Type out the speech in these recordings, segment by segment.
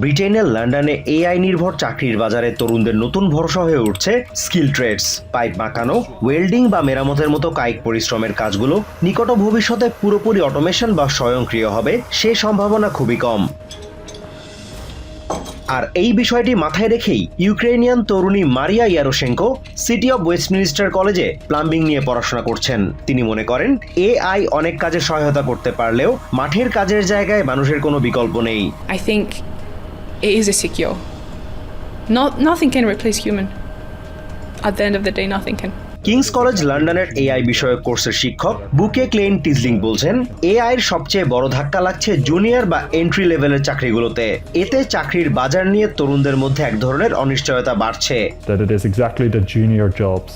ব্রিটেনের লন্ডনে এআই নির্ভর চাকরির বাজারে তরুণদের নতুন ভরসা হয়ে উঠছে স্কিল ট্রেডস। পাইপ মাখানো, ওয়েল্ডিং বা মেরামতের মতো কায়িক পরিশ্রমের কাজগুলো নিকট ভবিষ্যতে পুরোপুরি অটোমেশন বা স্বয়ংক্রিয় হবে, সে সম্ভাবনা খুবই কম। আর এই বিষয়টি মাথায় রেখেই ইউক্রেনিয়ান তরুণী Maria Yaroshenko, City of Westminster কলেজে প্লাম্বিং নিয়ে পড়াশোনা করছেন। তিনি মনে করেন, এআই অনেক কাজে সহায়তা করতে পারলেও মাঠের কাজের জায়গায় মানুষের কোনো বিকল্প নেই। I think it is a secure. Not, nothing can replace human. At the end of the day, nothing can. King's college লন্ডনের এআই বিষয়ক কোর্সের শিক্ষক বুকে ক্লেন টিজলিং বলছেন এআই এর সবচেয়ে বড় ধাক্কা লাগছে জুনিয়র বা এন্ট্রি লেভেলের চাকরিগুলোতে এতে চাকরির বাজার নিয়ে তরুণদের মধ্যে এক ধরনের অনিশ্চয়তা বাড়ছে that it is exactly the junior jobs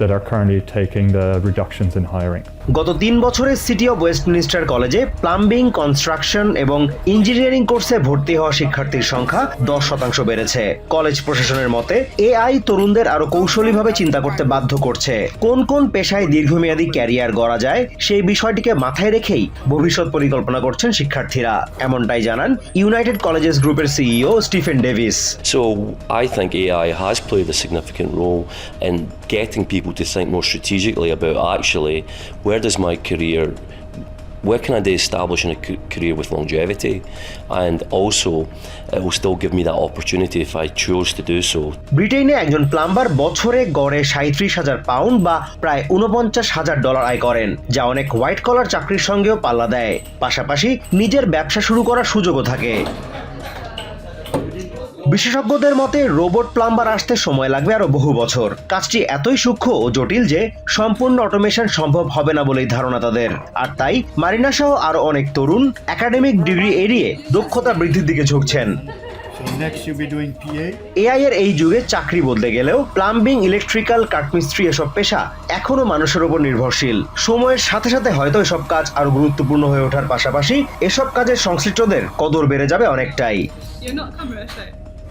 that are currently taking the reductions in hiring. গত তিন বছরে সিটি অব ওয়েস্টমিনিস্টার কলেজে প্লাম্বিং কনস্ট্রাকশন এবং ইঞ্জিনিয়ারিং কোর্সে ভর্তি হওয়া শিক্ষার্থীর সংখ্যা দশ শতাংশ বেড়েছে। কলেজ প্রশাসনের মতে এআই তরুণদের আরও কৌশলীভাবে চিন্তা করতে বাধ্য করছে। কোন কোন পেশায় দীর্ঘমেয়াদী ক্যারিয়ার গড়া যায় সেই বিষয়টিকে মাথায় রেখেই ভবিষ্যৎ পরিকল্পনা করছেন শিক্ষার্থীরা। এমনটাই জানান ইউনাইটেড কলেজেস গ্রুপের CEO Stephen Davis So I think AI has played a significant role in getting people to think more strategically about actually where does my career where can I establish in a career with longevity and also it will still give me that opportunity if I choose to do so ব্রিটেনে একজন plumber বছরে গড়ে সাঁত্রিশ হাজার pound বা প্রায় উনপঞ্চাশ হাজার ডলার আয় করেন যা অনেক হোয়াইট কলার চাকরির সঙ্গেও পাল্লা দেয় পাশাপাশি নিজের ব্যবসা শুরু করার সুযোগও থাকে বিশেষজ্ঞদের মতে রোবট প্লাম্বার আসতে সময় লাগবে আরও বহু বছর। কাজটি এতই সূক্ষ্ম ও জটিল যে সম্পূর্ণ অটোমেশন সম্ভব হবে না বলেই ধারণা তাদের। আর তাই মারিনা সহ আরও অনেক তরুণ একাডেমিক ডিগ্রি এড়িয়ে দক্ষতা বৃদ্ধির দিকে ঝুঁকছেন. এআই এর এই যুগে চাকরি বদলে গেলেও প্লাম্বিং ইলেকট্রিক্যাল কাঠমিস্ত্রি এসব পেশা এখনও মানুষের উপর নির্ভরশীল। সময়ের সাথে সাথে হয়তো এসব কাজ আরও গুরুত্বপূর্ণ হয়ে ওঠার পাশাপাশি এসব কাজের সংশ্লিষ্টদের কদর বেড়ে যাবে অনেকটাই।